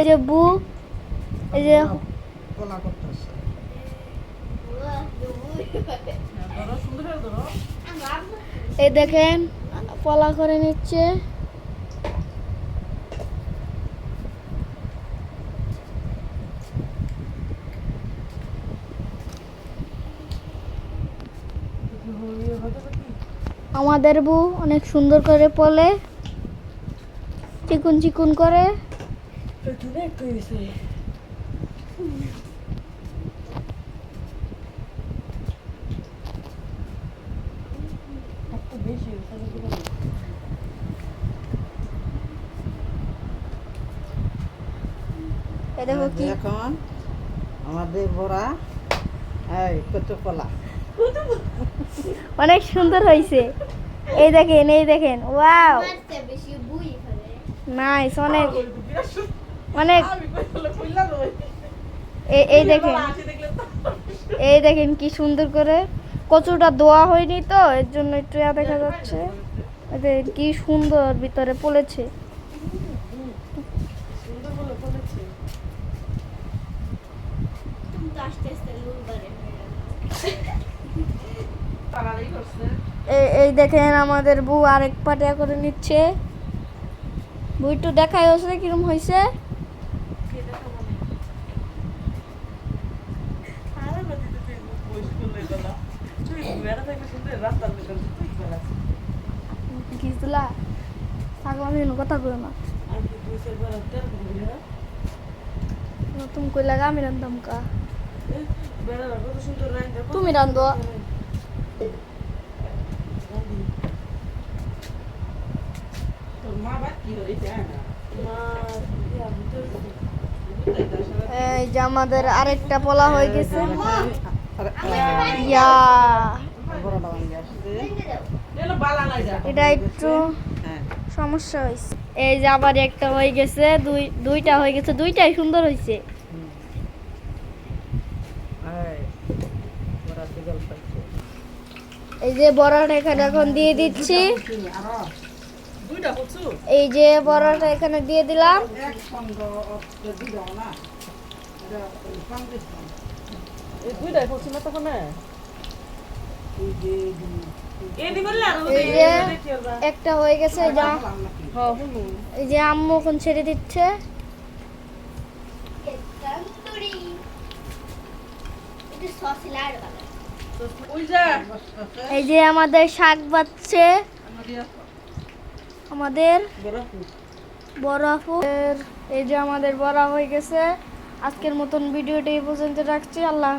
এই যে বু এই যে কলা করতেছে। এই দেখেন পলা করে নিচ্ছে। আমাদের বউ অনেক সুন্দর করে পলে চিকুন চিকুন করে। এই দেখো কি? এখন আমাদের বড়া এই কত কলা অনেক সুন্দর হয়েছে। এই দেখেন এই দেখেন ওয়াও। নাইস অনেক। অনেক এই- এই দেখেন। এই দেখেন কি সুন্দর করে কচুটা দোয়া হয়নি তো এর জন্য একটু ইয়া দেখা যাচ্ছে। কি সুন্দর ভিতরে পড়েছে। এই এই দেখেন আমাদের বউ আরেক পাটিয়া করে নিচ্ছে। বউ একটু দেখাই হচ্ছে কিরম হয়েছে? গিজলা আমি কথা কই না। তুমি কই লাগা আমি রান্ধাম কা। তুমি রান্ধো এই যে আমাদের আরেকটা পোলা হয়ে গেছে। ইয়া বড়টা ভাঙে আসছে এটা একটু হ্যাঁ সমস্যা হয়েছে এই যে আবার একটা হয়ে গেছে দুই দুইটা হয়ে গেছে দুইটাই সুন্দর হয়েছে এই, যে বড়াটা এখানে এখন দিয়ে দিচ্ছি। আরও দুইটা কচু এই যে বড়াটা এখানে দিয়ে দিলাম। দুইটাই একটা হয়ে গেছে যে। এই যে আম্মু এখন ছেড়ে দিচ্ছে। এই যে আমাদের শাক বাচ্ছে। আমাদের বড় এই যে আমাদের বড়া হয়ে গেছে। আজকের মতন ভিডিওটা এই পর্যন্ত রাখছি। আল্লাহ।